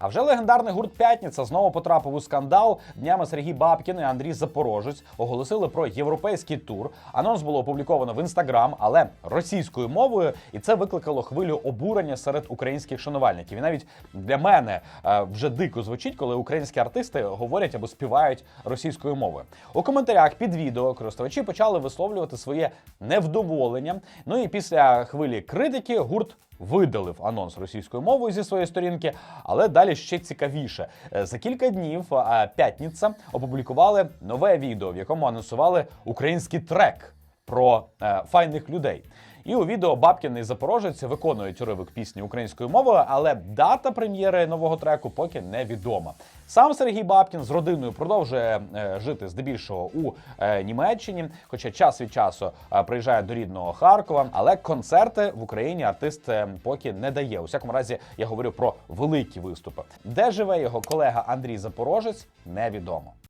А вже легендарний гурт П'ятниця знову потрапив у скандал. Днями Сергій Бабкін і Андрій Запорожець оголосили про європейський тур. Анонс було опубліковано в інстаграм, але російською мовою, і це викликало хвилю обурення серед українських шанувальників. І навіть для мене е, вже дико звучить, коли українські артисти говорять або співають російською мовою. У коментарях під відео користувачі почали висловлювати своє невдоволення. Ну і після хвилі критики гурт видалив анонс російською мовою зі своєї сторінки, але далі ще цікавіше. Е, За кілька днів е, п'ятниця опублікували нове відео, в якому анонсували український трек про е, файних людей. І у відео Бабкін і Запорожець виконують уривок пісні українською мовою, але дата прем'єри нового треку поки невідома. Сам Сергій Бабкін з родиною продовжує е, жити здебільшого у е, Німеччині, хоча час від часу е, приїжджає до рідного Харкова. Але концерти в Україні артист е, поки не дає. У всякому разі, я говорю про великі виступи. Де живе його колега Андрій Запорожець, невідомо.